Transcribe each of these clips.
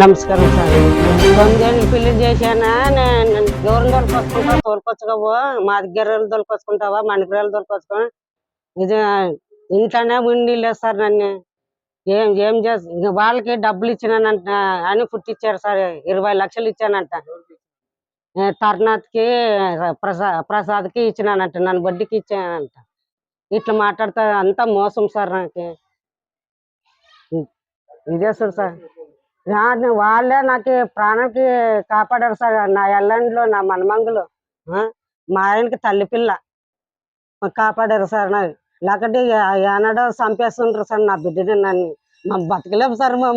నమస్కారం సార్. తొమ్మిదేళ్ళు పెళ్ళి చేశానా? నేను దూరం దొరికొచ్చుకుంటా తోలుకొచ్చుకోవా? మా దగ్గర దొరకొచ్చుకుంటావా మణికరాలు దొరికొచ్చుకో ఇది ఇంట్లోనే ఉండి లేదు సార్ నన్ను. ఏం ఏం చేస్తా? వాళ్ళకి డబ్బులు ఇచ్చినానంట అని పుట్టిచ్చారు సార్. ఇరవై లక్షలు ఇచ్చానంట. తర్నాథ్కి ప్రసా ప్రసాద్కి ఇచ్చినానంట. నన్ను వడ్డీకి ఇచ్చానంట. ఇట్లా మాట్లాడతా అంతా మోసం సార్ నాకు. ఇదే సార్ సార్. వాళ్ళే నాకు ప్రాణానికి కాపాడారు సార్. నా ఎల్లండ్లు నా మనమంగులు ఆ? మా ఆయనకి తల్లి పిల్ల. కాపాడారు సార్ నాకు లేకపోతే ఏనాడో చంపేస్తుంటారు సార్ నా బిడ్డని నన్ను. మా బతకలేము సార్ మా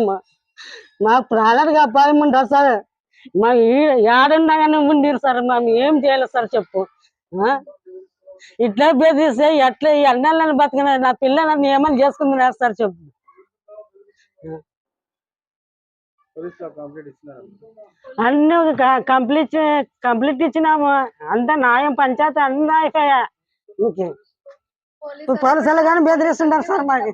మా ప్రాణానికి అపాయం ఉండదు సార్. మా ఈ- ఏడుండగానే ఉండిరు సార్. మేము ఏం చేయలేదు సార్ చెప్పు ఆ? ఇట్లా బెదిరిస్తే ఎట్లా ఈ అన్నాళ్ళని బతికిన? నా పిల్ల నన్ను ఏమని చేసుకుంది సార్ చెప్పు. అన్ని కంప్లీట్ కంప్లీట్ ఇచ్చినాము. అంతా న్యాయం పంచాయతీ అన్ని అయిపోయా ఇంకే పోలీసులు కానీ బెదిరిస్తుంటారు సార్ మాకు.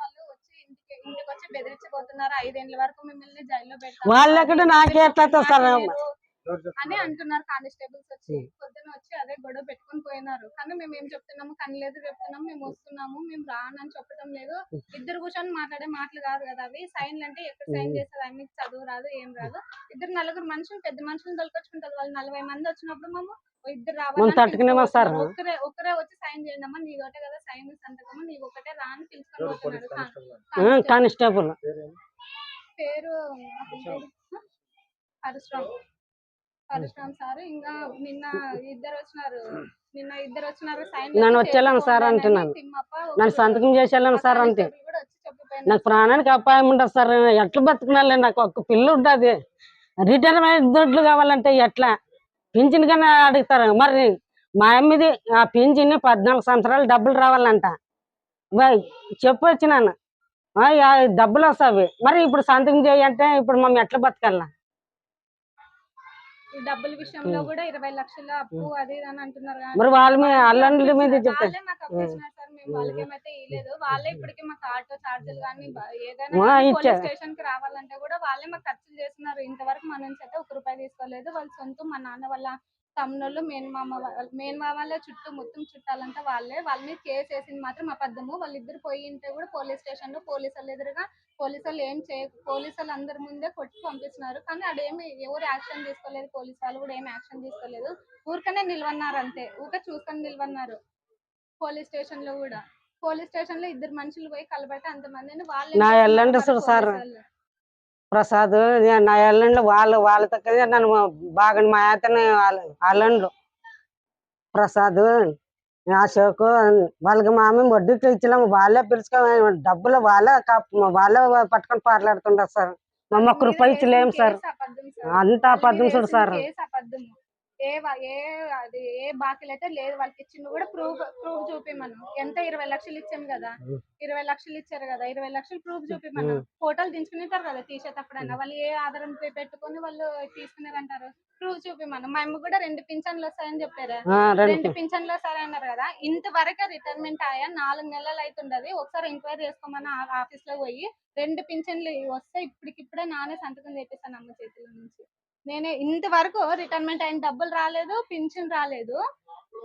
వాళ్ళు వచ్చి ఇంటికి ఇంటికి వచ్చి బెదిరించబోతున్నారు. ఐదేళ్ళ వరకు మిమ్మల్ని జైల్లో పెడతారు. వాళ్ళు ఎక్కడ నాకే ఎట్లా సార్? అని అంటున్నారు కానిస్టేబుల్స్ వచ్చి. పొద్దున వచ్చి అదే గొడవ పెట్టుకొని పోయినారు. కానీ మేము ఏం చెప్తున్నాము? కనలేదు చెప్తున్నాము. మేము వస్తున్నాము. మేము రానని చెప్పడం లేదు. ఇద్దరు కూర్చొని మాట్లాడే మాటలు కాదు కదా అవి. సైన్లు అంటే ఎక్కడ సైన్ అవి మీకు చదువు రాదు ఏం రాదు. ఇద్దరు నలుగురు మనుషులు పెద్ద మనుషులు దొరికొచ్చుకుంటారు వాళ్ళు నలభై మంది వచ్చినప్పుడు మేము ఇద్దరు రావాలి? ఒక్కరే ఒక్కరే వచ్చి సైన్ చేయండి అమ్మా. నీ ఒకటే కదా సైన్ సంతకము. నీ ఒకటే రా అని పిలుచుకొని కానిస్టేబుల్? పేరు? పరశురామ్ పరశురామ్ సార్ ఇంకా నిన్న ఇద్దరు వచ్చినారు. నిన్న ఇద్దరు వచ్చినారు సైన్ నన్ను వచ్చేయాలని సార్ అంటున్నాను. నన్ను సంతకం చేసేయాలని సార్ అంతే. నాకు ప్రాణానికి అపాయం ఉండదు సార్. ఎట్లా బతుకున్నాలే నాకు ఒక్క పిల్ల ఉంటుంది రిటైర్మెంట్ దుడ్లు కావాలంటే ఎట్లా? పింఛన్ కన్నా అడుగుతారు. మరి మా అమ్మది ఆ పింఛన్ పద్నాలుగు సంవత్సరాలు డబ్బులు రావాలంట. బాయ్ చెప్పు వచ్చినాను. ఆ, యా, డబ్బులు వస్తావి. మరి ఇప్పుడు సంతకం చేయంటే ఇప్పుడు మమ్మల్ని ఎట్లా బతకాల? డబ్బుల విషయంలో కూడా ఇరవై లక్షల అప్పు అది అని అంటున్నారు మరి వాళ్ళ మీద అల్లండ్ల మీద చెప్తారు. అప్పు ఇచ్చినారు సార్ మేము వాళ్ళకి ఏమైతే ఇవ్వలేదు వాళ్ళే ఇప్పటికీ మాకు ఆటో చార్జీలు కానీ ఏదైనా పోలీస్ స్టేషన్కి రావాలంటే కూడా వాళ్ళే మాకు ఖర్చులు చేస్తున్నారు. ఇంతవరకు మన నుంచి అయితే ఒక రూపాయి తీసుకోలేదు. వాళ్ళ సొంతం మా నాన్న వాళ్ళ తమ్ముళ్ళు మేనమామ వాళ్ళ- మేనమామ వాళ్ళ చుట్టూ మొత్తం చుట్టాలంతా వాళ్ళే. వాళ్ళ మీద కేసు వేసింది మాత్రం అబద్ధము వాళ్ళిద్దరు పోయి ఉంటే కూడా పోలీస్ స్టేషన్లో పోలీసు వాళ్ళు ఎదురుగా పోలీసు వాళ్ళు ఏం చేయ పోలీసు వాళ్ళు అందరి ముందే కొట్టి పంపిస్తున్నారు. కానీ అదేమి ఎవరు యాక్షన్ తీసుకోలేదు. పోలీసు వాళ్ళు కూడా ఏం యాక్షన్ తీసుకోలేదు. ఊరికనే నిల్వన్నారు అంతే. ఊరికే చూసుకొని నిల్వన్నారు పోలీస్ స్టేషన్లో కూడా. పోలీస్ స్టేషన్లో ఇద్దరు మనుషులు పోయి కలబట్టి అంతమందిని వాళ్ళు నా ఎల్లండి చూడు సార్. ప్రసాద్ నా ఎల్లండ్లు వాళ్ళు వాళ్ళతో నన్ను బాగా మా అతను అల్లండ్లు ప్రసాద్ అశోక్ వాళ్ళకి మా అమ్మ వడ్డీకి ఇచ్చినాము వాళ్ళే పిలుచుకొని డబ్బులు వాళ్ళే కప్- వాళ్ళే పట్టుకొని పాటలాడుతుంటారు సార్. మా రూపాయి ఇచ్చలేము సార్. అంత అబద్ధం చూడు సార్. ఏ ఏ అది ఏ బాకీలు అయితే లేదు. వాళ్ళకి ఇచ్చింది కూడా ప్రూఫ్ ప్రూఫ్ చూపిమను ఎంత? ఇరవై లక్షలు ఇచ్చాం కదా. ఇరవై లక్షలు ఇచ్చారు కదా. ఇరవై లక్షలు ప్రూఫ్ చూపిమను ఫోటోలు దించుకునేటారు కదా తీసేటప్పుడన్నా వాళ్ళు ఏ ఆధారం పెట్టుకొని వాళ్ళు తీసుకున్నారంటారు ప్రూఫ్ చూపిమను మా అమ్మ కూడా రెండు పింఛన్లు వస్తాయని చెప్పారా. రండి. పింఛన్లు సరే అన్నారు కదా. ఇంతవరకు రిటైర్మెంట్ అయ్యా. నాలుగు నెలలు అవుతుండదు ఒకసారి ఎంక్వైరీ చేసుకోమని ఆఫీస్లో పోయి రెండు పింఛన్లు వస్తే ఇప్పటికిప్పుడే నానే సంతకం చేపిస్తాను అమ్మ చేతిలో నుంచి. నేనే ఇంతవరకు రిటైర్మెంట్ అయిన డబ్బులు రాలేదు పింఛన్ రాలేదు.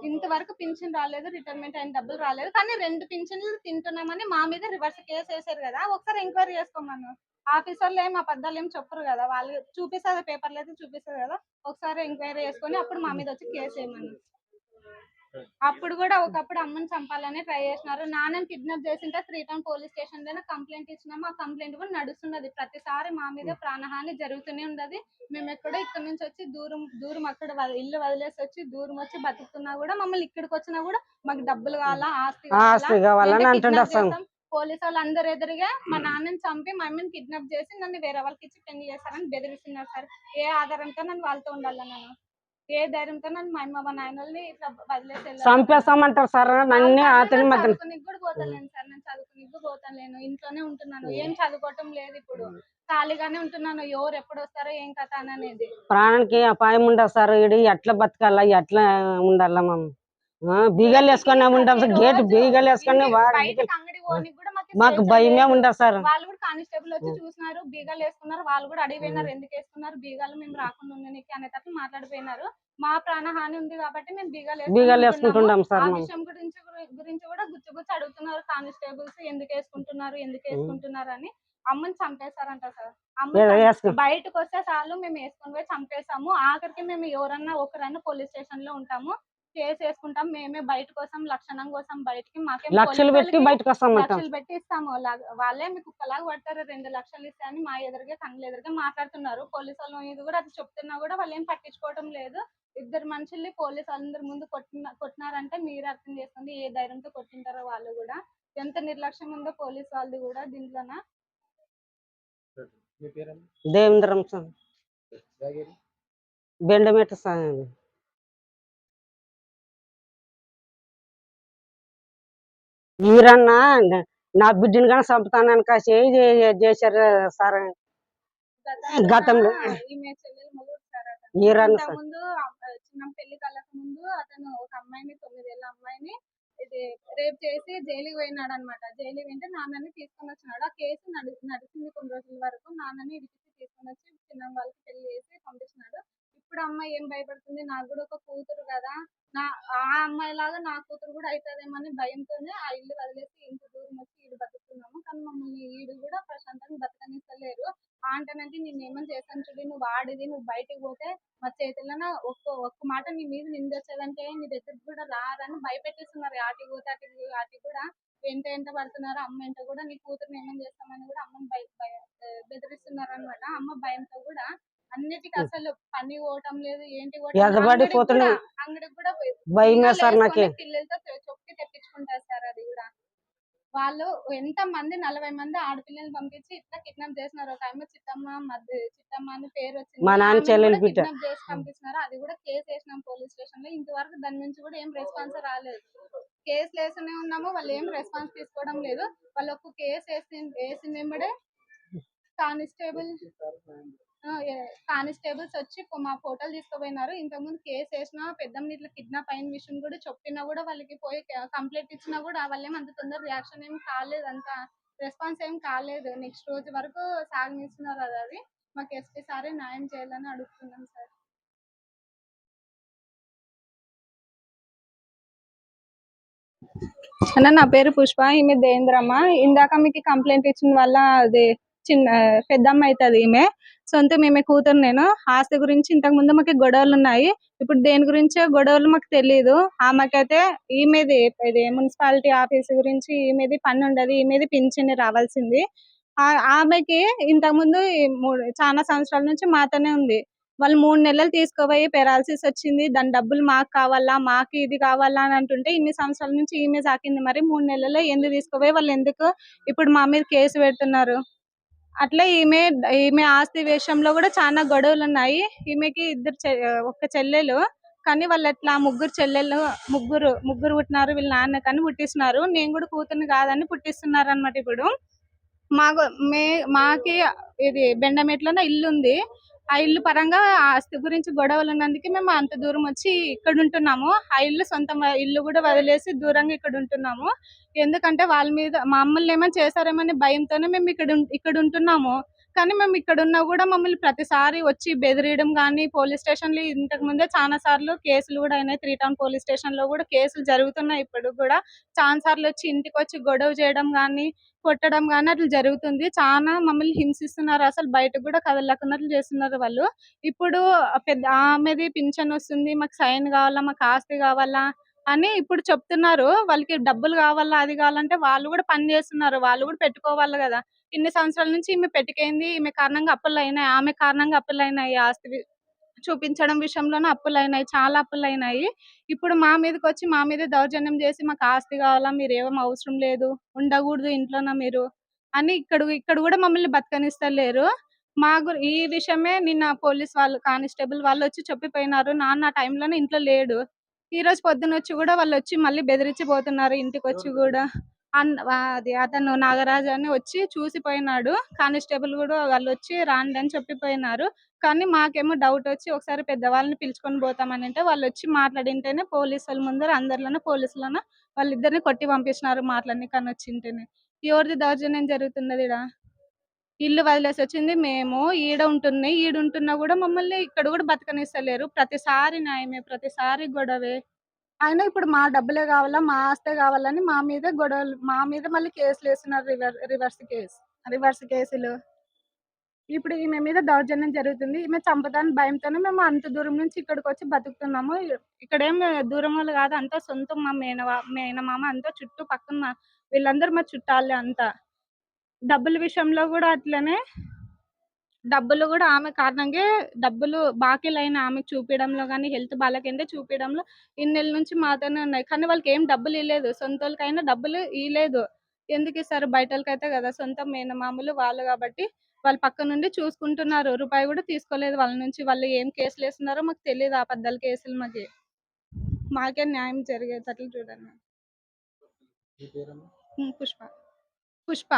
ఇంతవరకు పింఛన్ రాలేదు రిటైర్మెంట్ అయిన డబ్బులు రాలేదు. కానీ రెండు పింఛన్లు తింటున్నామని మా మీద రివర్స్ కేసు వేసారు కదా ఒకసారి ఎంక్వైరీ చేసుకోమను ఆఫీసర్లు ఏం అబద్ధాలు ఏం చెప్పరు కదా వాళ్ళు చూపిస్తారు పేపర్లు అయితే చూపిస్తారు కదా ఒకసారి ఎంక్వైరీ చేసుకొని అప్పుడు మా మీద వచ్చి కేసు వేయమను. అప్పుడు కూడా ఒకప్పుడు అమ్మని చంపాలని ట్రై చేసినారు. నాన్నని కిడ్నాప్ చేసింటే త్రీ టౌన్ పోలీస్ స్టేషన్లోనే కంప్లైంట్ ఇచ్చినాము ఆ కంప్లైంట్ కూడా నడుస్తున్నది. ప్రతిసారి మా మీద ప్రాణహాని జరుగుతూనే ఉన్నది మేము ఎక్కడో ఇక్కడ నుంచి వచ్చి దూరం దూరం అక్కడ ఇల్లు వదిలేసి వచ్చి దూరం వచ్చి బతుకుతున్నా కూడా మమ్మల్ని ఇక్కడికి వచ్చినా కూడా మాకు డబ్బులు కావాలా ఆస్తి కావాలని పోలీసు వాళ్ళు అందరు ఎదురుగా మా నాన్నని చంపి మా అమ్మని కిడ్నాప్ చేసి నన్ను వేరే వాళ్ళకి ఇచ్చి పెళ్ళి చేస్తారని బెదిరిస్తున్నారు సార్. ఏ ఆధారంతో నన్ను వాళ్ళతో ఉండాలి నన్ను? ఏ ధైర్యంతో నన్ను మా అమ్మ మా నాయనల్ని ఇట్లా వదిలేసి? చంపేస్తామంటారు సార్ నన్ను అతని నేను మధ్య చదువుకునికి కూడా పోతలేను సార్ నేను చదువుకునికి కూడా పోతలేను ఇంట్లోనే ఉంటున్నాను. ఏం చదువుకోవటం లేదు ఇప్పుడు. ఖాళీగానే ఉంటున్నాను. ఎవరు ఎప్పుడు వస్తారో ఏం కథ అని అనేది. ప్రాణానికి అపాయం ఉండదు సార్. ఇడి ఎట్లా బతకాలా? ఎట్లా ఉండాలా మనం? ఆ, బీగాలు వేసుకొని ఉంటాం సార్. గేట్ బీగాలు వేసుకొని అంగడి పోనీకి కూడా మాకు భయమే. ఉండదు సార్? వాళ్ళు కూడా కానిస్టేబుల్ వచ్చి చూసినారు బీగాలు వేసుకున్నారు వాళ్ళు కూడా అడిగిపోయినారు ఎందుకు వేసుకున్నారు? బీగాలు మేము రాకుండా ఉండడానికి అనేటట్లు మాట్లాడిపోయినారు. మా ప్రాణహాని ఉంది కాబట్టి మేము బీగాలు బీగాలు వేసుకుంటున్నాము. వేసుకుంటుంటాం సార్ విషయం గురించి గురి- గురించి కూడా గుచ్చి గుచ్చి అడుగుతున్నారు కానిస్టేబుల్స్ ఎందుకు వేసుకుంటున్నారు? ఎందుకు వేసుకుంటున్నారు? అని. అమ్మని చంపేశారంట సార్. బయటకు వస్తే చాలు మేము వేసుకొని పోయి చంపేసాము. ఆఖరికి మేము ఎవరన్నా ఒకరన్నా పోలీస్ స్టేషన్లో ఉంటాము. కేసు వేసుకుంటాం మేమే బయట కోసం లక్షణం కోసం బయటికి మాకేం లక్షలు పెట్టి బయటకు వస్తామంటాం లక్షలు పెట్టి ఇస్తాము. వాళ్ళే మీకు కుక్కలాగా పడతారు. రెండు లక్షలు ఇస్తే అని మా ఎదురుగా కళ్ళు ఎదురుగా మాట్లాడుతున్నారు. పోలీసు వాళ్ళ మీద కూడా అది చెప్తున్నా కూడా వాళ్ళు ఏం పట్టించుకోవడం లేదు. ఇద్దరు మనుషుల్ని పోలీసు వాళ్ళందరి ముందు కొట్టిన కొట్టినారంటే మీరు అర్థం చేసుకోండి. ఏ ధైర్యంతో కొట్టింటారో వాళ్ళు కూడా. ఎంత నిర్లక్ష్యం ఉందో పోలీసు వాళ్ళది కూడా దీంట్లోన. దేవేంద్రం బెండమెట్ట మీరన్నా నా బిడ్డని కానీ చంపుతానని కాసి చేశారు సార్? గతంలో. మీరన్న సార్. చిన్న పెళ్ళి కళ్ళక ముందు అతను ఒక అమ్మాయిని తొమ్మిదేళ్ళ అమ్మాయిని ఇది రేప్ చేసి జైలుకి పోయినాడు అనమాట జైలుకి వెంటే నాన్నని తీసుకొని వచ్చినాడు. ఆ కేసు నడి నడిచింది కొన్ని రోజుల వరకు నాన్నని ఇడిచి తీసుకొని వచ్చి చిన్న వాళ్ళకి పెళ్ళి చేసి పంపించినాడు. ఇప్పుడు అమ్మాయి ఏం భయపడుతుంది? నాకు కూడా ఒక కూతురు కదా. నా ఆ అమ్మాయి లాగా నా కూతురు కూడా అవుతుందేమని భయంతోనే ఆ ఇల్లు వదిలేసి ఇంత దూరం వచ్చి ఈడు బతుకుతున్నాము. కానీ మమ్మల్ని ఈడు కూడా ప్రశాంతంగా బతకనిస్తలేరు. ఆ నేను ఏమని చేశాను చూడు నువ్వు వాడిది నువ్వు బయటికి పోతే మా చేతుల్లో ఒక్క ఒక్క మాట నీ మీద నిందొచ్చేదంటే నీ దగ్గరికి కూడా రారని భయపెట్టేస్తున్నారు. ఆటికి పోతే అటు ఆటికి కూడా ఎంత ఎంత పడుతున్నారు. అమ్మ ఎంత కూడా నీ కూతురుని ఏమని చేస్తామని కూడా అమ్మని భయ బెదిరిస్తున్నారు అనమాట అమ్మ భయంతో కూడా అన్నిటికీ అసలు పని పోవటం లేదు ఏంటి. ఎగబడి అంగడికి పోతున్నాం. కూడా- అంగడికి పిల్లలు సార్ నాకే. పిల్లలతో చొక్కి తెప్పించుకుంటారు సార్ అది కూడా. వాళ్ళు ఎంత మంది నలభై మంది ఆడపిల్లల్ని పంపించి ఇట్లా కిడ్నాప్ చేసినారు ఒక ఆమె చిత్తమ్మ మధ్య చిత్తమ్మ అని పేరు వచ్చింది. మా నాన్న ఆమెను చెల్లెలు కూడా బిడ్డ. kidnap చేసి పంపిస్తున్నారు. అది కూడా కేసు వేసినాం పోలీస్ స్టేషన్లో ఇంతవరకు దాని నుంచి కూడా ఏం రెస్పాన్స్ రాలేదు. కేసులు వేస్తూనే ఉన్నాము. వాళ్ళు ఏం రెస్పాన్స్ తీసుకోవడం లేదు. వాళ్ళు ఒక కేసు వేసి వేసిన వెంబడే కానిస్టేబుల్ కానిస్టేబుల్స్ వచ్చి మా ఫోటోలు తీసుకుపోయినారు. ఇంతకుముందు కేసు వేసినా పెద్దమ్మ ఇట్లా కిడ్నాప్ అయిన విషయం కూడా చెప్పినా కూడా వాళ్ళకి పోయి కంప్లైంట్ ఇచ్చినా కూడా వాళ్ళేం అంత తొందర రియాక్షన్ ఏం కాలేదు. అంత రెస్పాన్స్ ఏం కాలేదు. నెక్స్ట్ రోజు వరకు సాగనిస్తున్నారు అది అది. మాకు ఎస్పీ సారే న్యాయం చేయాలని అడుగుతున్నాం సార్. అన్న నా పేరు పుష్ప ఈమె దేంద్రమ్మ ఇందాక మీకు కంప్లైంట్ ఇచ్చిన వల్ల అది చిన్న పెద్దమ్మ అవుతుంది ఈమె. సొంతం ఈమె కూతురు నేను. ఆస్తి గురించి ఇంతకు ముందు మాకు గొడవలు ఉన్నాయి. ఇప్పుడు దేని గురించో గొడవలు మాకు తెలియదు ఆమెకైతే ఈమెది ఇది మున్సిపాలిటీ ఆఫీస్ గురించి ఈమెది పని ఉండదు. ఈమెది పింఛన్ రావాల్సింది. ఆ- ఆమెకి ఇంతకు ముందు చాలా సంవత్సరాల నుంచి మాతోనే ఉంది. వాళ్ళు మూడు నెలలు తీసుకుపోయి పెరాలసిస్ వచ్చింది. దాని డబ్బులు మాకు కావాలా? మాకు ఇది కావాలా అని అంటుంటే ఇన్ని సంవత్సరాల నుంచి ఈమె సాకింది. మరి మూడు నెలల్లో ఎందుకు తీసుకోబోయి వాళ్ళు ఎందుకు ఇప్పుడు మా మీద కేసు పెడుతున్నారు? అట్లా ఈమె ఈమె ఆస్తి విషయంలో కూడా చాలా గొడవలు ఉన్నాయి ఈమెకి ఇద్దరు చె- ఒక చెల్లెలు. కానీ వాళ్ళు ఎట్లా ముగ్గురు చెల్లెలు ముగ్గురు ముగ్గురు పుట్టినారు వీళ్ళ నాన్న కానీ పుట్టిస్తున్నారు. నేను కూడా కూతుర్ని కాదని పుట్టిస్తున్నారు అనమాట ఇప్పుడు. మాకు మే మాకి ఇది బెండమేట్లోనే ఇల్లు ఉంది ఆ ఇల్లు పరంగా ఆస్తి గురించి గొడవలు ఉన్నందుకే మేము అంత దూరం వచ్చి ఇక్కడ ఉంటున్నాము. ఆ ఇల్లు సొంత ఇల్లు కూడా వదిలేసి దూరంగా ఇక్కడ ఉంటున్నాము. ఎందుకంటే వాళ్ళ మీద మమ్మల్ని ఏమైనా చేశారేమని భయంతోనే మేము ఇక్కడ ఇక్కడ ఉంటున్నాము. కానీ మేము ఇక్కడ ఉన్నా కూడా మమ్మల్ని ప్రతిసారి వచ్చి బెదిరియడం కానీ పోలీస్ స్టేషన్లు ఇంతకు ముందే చాలా సార్లు కేసులు కూడా అయినాయి. త్రీ టౌన్ పోలీస్ స్టేషన్లో కూడా కేసులు జరుగుతున్నాయి. ఇప్పుడు కూడా చాలా సార్లు వచ్చి ఇంటికి వచ్చి గొడవ చేయడం కానీ కొట్టడం కానీ అట్లా జరుగుతుంది. చాలా మమ్మల్ని హింసిస్తున్నారు. అసలు బయటకు కూడా కదలకున్నట్లు చేస్తున్నారు వాళ్ళు. ఇప్పుడు పెద్ద ఆమెది పింఛన్ వస్తుంది. మాకు సైన్ కావాలా? మాకు ఆస్తి కావాలా? అని ఇప్పుడు చెప్తున్నారు. వాళ్ళకి డబ్బులు కావాలా? అది కావాలంటే వాళ్ళు కూడా పని చేస్తున్నారు. వాళ్ళు కూడా పెట్టుకోవాలి కదా. ఇన్ని సంవత్సరాల నుంచి ఈమె పెట్టుకైంది ఈమె కారణంగా అప్పులు అయినాయి ఆమె కారణంగా అప్పులు అయినాయి ఆస్తి చూపించడం విషయంలోనే అప్పులు అయినాయి చాలా అప్పులు అయినాయి ఇప్పుడు మా మీదకి వచ్చి మా మీద దౌర్జన్యం చేసి మాకు ఆస్తి కావాలా? మీరు ఏం అవసరం లేదు. ఉండకూడదు ఇంట్లోన మీరు అని ఇక్కడ ఇక్కడ కూడా మమ్మల్ని బతకనిస్తలేరు. మా గురి ఈ విషయమే నిన్న పోలీస్ వాళ్ళు కానిస్టేబుల్ వాళ్ళు వచ్చి చెప్పిపోయినారు. నాన్న ఆ టైంలోనే ఇంట్లో లేడు. ఈ రోజు పొద్దున వచ్చి కూడా వాళ్ళు వచ్చి మళ్ళీ బెదిరించి పోతున్నారు ఇంటికి వచ్చి కూడా. అది అతను నాగరాజు అని వచ్చి చూసిపోయినాడు. కానిస్టేబుల్ కూడా వాళ్ళు వచ్చి రాండి అని చెప్పిపోయినారు. కానీ మాకేమో డౌట్ వచ్చి ఒకసారి పెద్దవాళ్ళని పిలుచుకొని పోతామని అంటే వాళ్ళు వచ్చి మాట్లాడింటేనే పోలీసుల ముందర అందరిలోనే పోలీసులను వాళ్ళిద్దరిని కొట్టి పంపిస్తున్నారు మాట్లాడి కానీ వచ్చింటేనే. ఎవరిది దౌర్జన్యం జరుగుతున్నది ఈడ ఇల్లు వదిలేసి వచ్చింది మేము. ఈడ ఉంటున్నాయి ఈడ ఉంటున్నా కూడా మమ్మల్ని ఇక్కడ కూడా బతకనిస్తలేరు. ప్రతిసారి న్యాయమే ప్రతిసారి గొడవే. అయినా ఇప్పుడు మా డబ్బులే కావాలా మా ఆస్తే కావాలని మా మీద గొడవలు మా మీద మళ్ళీ కేసులు వేస్తున్నారు రివర్ రివర్స్ కేసు. రివర్స్ కేసులు. ఇప్పుడు ఈమె మీద దౌర్జన్యం జరుగుతుంది. ఈమె చంపదాని భయంతోనే మేము అంత దూరం నుంచి ఇక్కడికి వచ్చి బతుకుతున్నాము. ఇక్కడేం దూరం వాళ్ళు కాదు అంతా సొంతం మా మేనవా మేనమామ అంతా చుట్టూ పక్కన వీళ్ళందరూ మా చుట్టాలే అంతా. డబ్బుల విషయంలో కూడా అట్లనే డబ్బులు కూడా ఆమె కారణంగా డబ్బులు బాకీలైన ఆమెకు చూపించడంలో కానీ హెల్త్ బాగాలేకంటే చూపించడంలో ఇన్నేళ్ళ నుంచి మాతోనే ఉన్నాయి. కానీ వాళ్ళకి ఏం డబ్బులు ఇవ్వలేదు సొంత వాళ్ళకైనా డబ్బులు ఇవ్వలేదు ఎందుకు ఇస్తారు? బయట వాళ్ళకైతే కదా సొంత మేనమామలు వాళ్ళు కాబట్టి వాళ్ళు పక్క నుండి చూసుకుంటున్నారు. రూపాయి కూడా తీసుకోలేదు వాళ్ళ నుంచి. వాళ్ళు ఏం కేసులు వేస్తున్నారో మాకు తెలియదు ఆ పద్దాల కేసులు మాకు. మాకే న్యాయం జరిగేటట్లు చూడండి. పుష్ప. పుష్ప.